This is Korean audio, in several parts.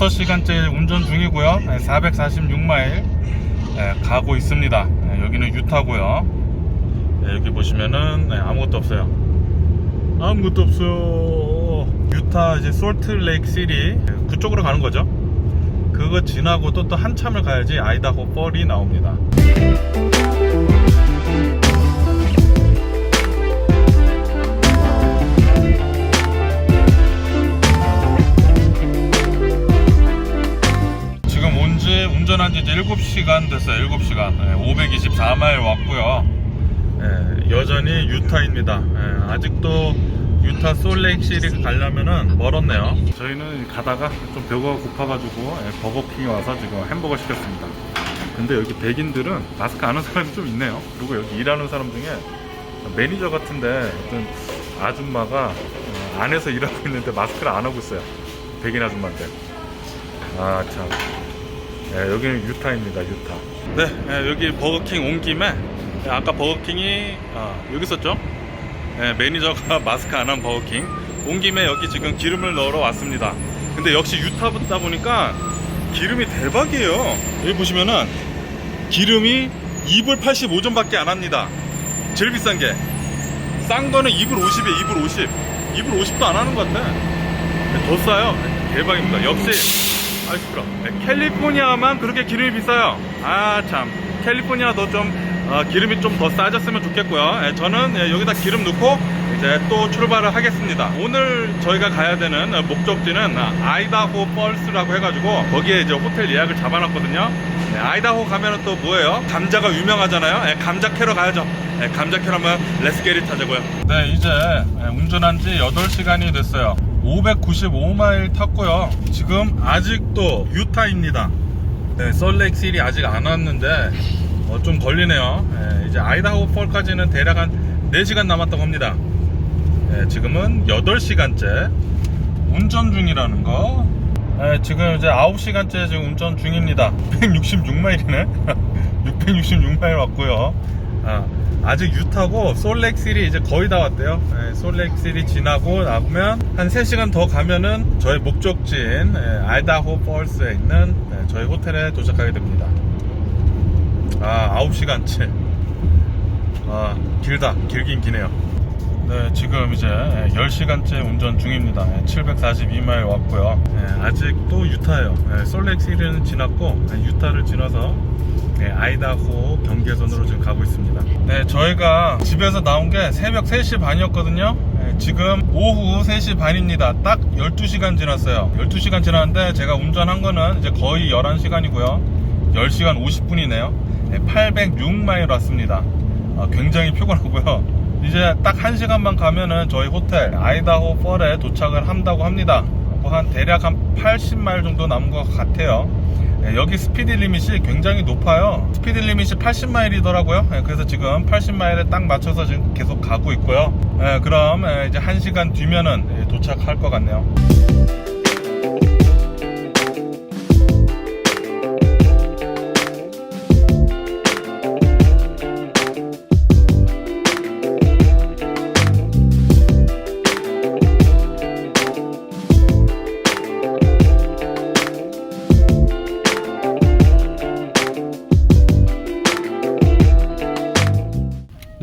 6시간째 운전 중이고요. 446마일 가고 있습니다. 네, 여기는 유타고요. 네, 여기 보시면은 네, 아무것도 없어요. 아무것도 없어요. 유타 이제 솔트레이크 시리 네, 그쪽으로 가는 거죠. 그거 지나고 또, 또 한참을 가야지 아이다호 펄이 나옵니다. 7시간 됐어요. 7시간. 524마일 왔고요. 예, 여전히 유타입니다. 예, 아직도 유타 솔레이크 시리 가려면은 멀었네요. 저희는 가다가 좀 배가 고파가지고 예, 버거킹에 와서 지금 햄버거 시켰습니다. 근데 여기 백인들은 마스크 안 하는 사람이 좀 있네요. 그리고 여기 일하는 사람 중에 매니저 같은데 어떤 아줌마가 어, 안에서 일하고 있는데 마스크를 안 하고 있어요. 백인 아줌마인데. 아 참. 네, 여기는 유타입니다, 유타. 네, 네, 여기 버거킹 온 김에 네, 아까 버거킹이 아, 여기 있었죠? 네, 매니저가 마스크 안 한 버거킹 온 김에 여기 지금 기름을 넣으러 왔습니다. 근데 역시 유타 붙다 보니까 기름이 대박이에요. 여기 보시면은 기름이 2불 85전밖에 안 합니다. 제일 비싼 게. 싼 거는 2불 50이에요, 2불 50. 2불 50도 안 하는 것 같아. 네, 더 싸요. 대박입니다. 역시 아 시끄러. 네, 캘리포니아만 그렇게 기름이 비싸요. 아 참. 캘리포니아도 좀 어, 기름이 좀 더 싸졌으면 좋겠고요. 예, 저는 예, 여기다 기름 넣고 이제 또 출발을 하겠습니다. 오늘 저희가 가야 되는 어, 목적지는 아, 아이다호 펄스라고 해가지고 거기에 이제 호텔 예약을 잡아놨거든요. 예, 아이다호 가면은 또 뭐예요? 감자가 유명하잖아요. 예, 감자 캐러 가야죠. 예, 감자 캐러 하면 레스게리 타자고요. 네, 이제 예, 운전한 지 8시간이 됐어요. 595마일 탔고요. 지금 아직도 유타입니다. 네, 솔렉 실이 아직 안 왔는데 어, 좀 걸리네요. 예, 이제 아이다호 폴까지는 대략 한 4시간 남았다고 합니다. 예, 지금은 8시간째 운전 중이라는 거. 예, 지금 이제 9시간째 지금 운전 중입니다. 666마일이네. 666마일 왔고요. 아, 직 유타고 솔렉실이 이제 거의 다 왔대요. 예, 솔렉실이 지나고 나면 한 3시간 더 가면은 저희 목적지인 예, 아이다호 펄스에 있는 예, 저희 호텔에 도착하게 됩니다. 아, 9시간째. 아, 길다. 길긴 기네요. 네, 지금 이제 10시간째 운전 중입니다. 742마일 왔고요. 예, 아직도 유타예요. 솔렉시리는 지났고 예, 유타를 지나서 예, 아이다호 경계선으로 지금 가고 있습니다. 네, 저희가 집에서 나온 게 새벽 3시 반이었거든요. 예, 지금 오후 3시 반입니다. 딱 12시간 지났어요. 12시간 지났는데 제가 운전한 거는 이제 거의 11시간이고요. 10시간 50분이네요. 806마일 왔습니다. 아, 굉장히 피곤하고요. 이제 딱 1시간만 가면은 저희 호텔 아이다호 펄에 도착을 한다고 합니다. 뭐한 대략 한 80마일 정도 남은 것 같아요. 예, 여기 스피드 리밋이 굉장히 높아요. 스피드 리밋이 80마일이더라고요. 예, 그래서 지금 80마일에 딱 맞춰서 지금 계속 가고 있고요. 예, 그럼 예, 이제 1시간 뒤면은 예, 도착할 것 같네요.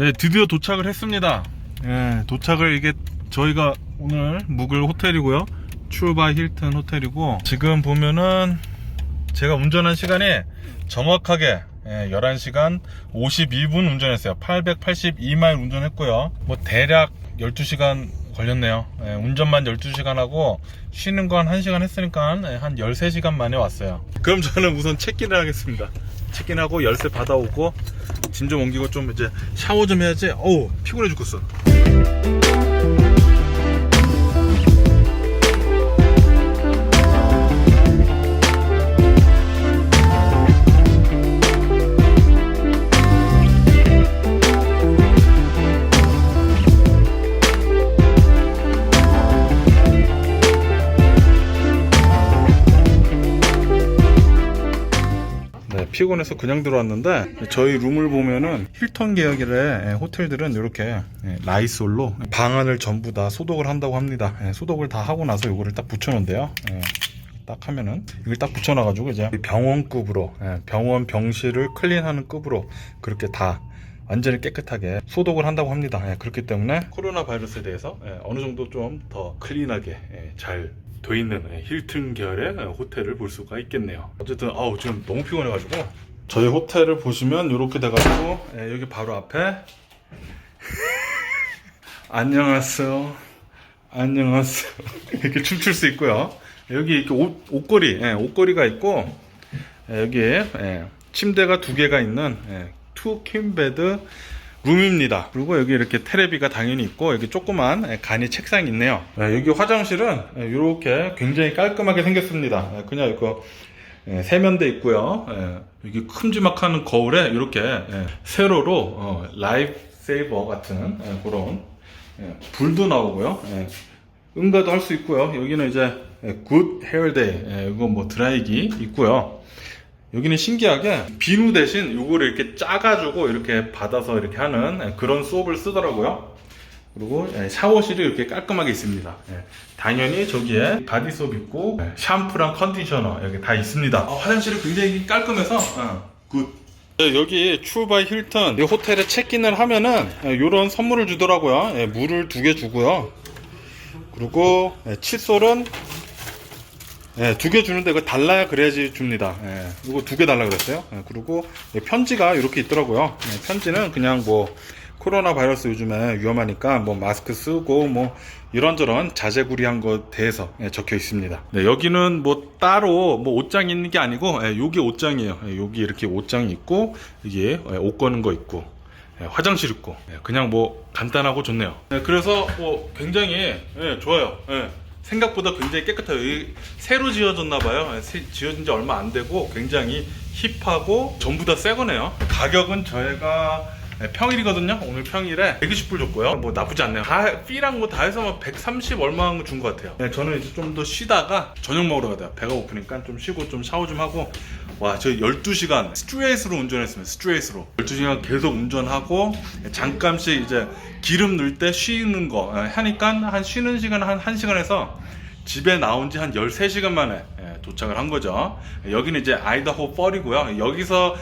네, 드디어 도착을 했습니다. 예, 도착을 이게 저희가 오늘 묵을 호텔이고요. 출바 힐튼 호텔이고 지금 보면은 제가 운전한 시간이 정확하게 예, 11시간 52분 운전했어요. 882마일 운전했고요. 뭐 대략 12시간 걸렸네요. 예, 운전만 12시간 하고 쉬는 건 1시간 했으니까 예, 한 13시간 만에 왔어요. 그럼 저는 우선 체크인을 하겠습니다. 체크인하고 열쇠 받아오고 짐 좀 옮기고 좀 이제 샤워 좀 해야지. 어우 피곤해 죽겠어. 피곤해서 그냥 들어왔는데 저희 룸을 보면은 힐턴 계열의 호텔들은 이렇게 예, 라이솔로 방안을 전부 다 소독을 한다고 합니다. 예, 소독을 다 하고 나서 이거를 딱 붙여놓은데요. 예, 딱 하면은 이걸 딱 붙여놔가지고 이제 병원급으로 예, 병원 병실을 클린하는 급으로 그렇게 다 완전히 깨끗하게 소독을 한다고 합니다. 예, 그렇기 때문에 코로나 바이러스에 대해서 예, 어느 정도 좀 더 클린하게 예, 잘 돼 있는 예, 힐튼 계열의 예, 호텔을 볼 수가 있겠네요. 어쨌든 아우 지금 너무 피곤해가지고 저희 호텔을 보시면 이렇게 돼가지고 예, 여기 바로 앞에 안녕하세요. 안녕하세요. 이렇게 춤출 수 있고요. 여기 이렇게 옷, 옷걸이, 예, 옷걸이가 있고, 예, 여기 예, 침대가 두 개가 있는 예, 투킹 베드 룸입니다. 그리고 여기 이렇게 테레비가 당연히 있고, 여기 조그만 예, 간이 책상이 있네요. 예, 여기 화장실은 예, 이렇게 굉장히 깔끔하게 생겼습니다. 예, 그냥 이거 예, 세면대 있고요. 예, 여기 큼지막한 거울에 이렇게 예, 세로로 어, 라이프 세이버 같은 예, 그런 예, 불도 나오고요. 예, 응가도 할 수 있고요. 여기는 이제 굿 헤어데이 예, 이거 뭐 드라이기 있고요. 여기는 신기하게 비누 대신 요거를 이렇게 짜가지고 이렇게 받아서 이렇게 하는 예, 그런 수업을 쓰더라고요. 그리고 예, 샤워실이 이렇게 깔끔하게 있습니다. 예, 당연히 저기에 바디 수업 있고 예, 샴푸랑 컨디셔너 여기 다 있습니다. 어, 화장실이 굉장히 깔끔해서 어, 굿. 네, 여기 추바이 힐튼 이 호텔에 체크인을 하면은 이런 선물을 주더라고요. 예, 물을 두 개 주고요. 그리고 예, 칫솔은 두 개 주는데 이거 달라야 그래야지 줍니다. 예, 이거 두 개 달라 그랬어요. 예, 그리고 예, 편지가 이렇게 있더라고요. 예, 편지는 그냥 뭐 코로나 바이러스 요즘에 위험하니까 뭐 마스크 쓰고 뭐 이런저런 자제구리한 것 대해서 예, 적혀 있습니다. 네, 여기는 뭐 따로 뭐 옷장 있는 게 아니고 예, 여기 옷장이에요. 예, 여기 이렇게 옷장이 있고 이게 예, 옷 거는 거 있고 예, 화장실 있고 예, 그냥 뭐 간단하고 좋네요. 예, 그래서 뭐 굉장히 예, 좋아요. 예, 생각보다 굉장히 깨끗해요. 이 새로 지어졌나 봐요. 지어진 지 얼마 안 되고 굉장히 힙하고 전부 다 새 거네요. 가격은 저희가 예, 평일이거든요. 오늘 평일에 120불 줬고요. 뭐 나쁘지 않네요. 다 피랑 뭐 다 해서 뭐130 얼마 준 것 같아요. 네, 저는 이제 좀 더 쉬다가 저녁 먹으러 가요. 배가 고프니까 좀 쉬고 좀 샤워 좀 하고 와, 저 12시간 스트레이트로 운전했습니다. 스트레이트로. 12시간 계속 운전하고 잠깐씩 이제 기름 넣을 때 쉬는 거 예, 하니까 한 쉬는 시간 한 1시간에서 집에 나온 지 한 13시간 만에 예, 도착을 한 거죠. 예, 여기는 이제 아이다호 펄이고요. 여기서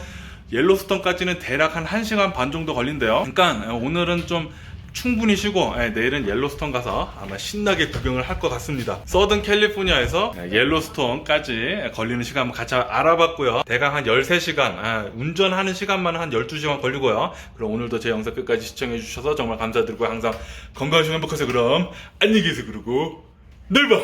옐로스톤까지는 대략 한 1시간 반 정도 걸린대요. 그러니까 예, 오늘은 좀 충분히 쉬고 예, 내일은 옐로스톤 가서 아마 신나게 구경을 할 것 같습니다. 서든 캘리포니아에서 예, 옐로스톤까지 걸리는 시간 한번 같이 알아봤고요. 대강 한 13시간 예, 운전하는 시간만 한 12시간 걸리고요. 그럼 오늘도 제 영상 끝까지 시청해 주셔서 정말 감사드리고 항상 건강하시고 행복하세요. 그럼 안녕히 계세요. 그러고 내일 봐.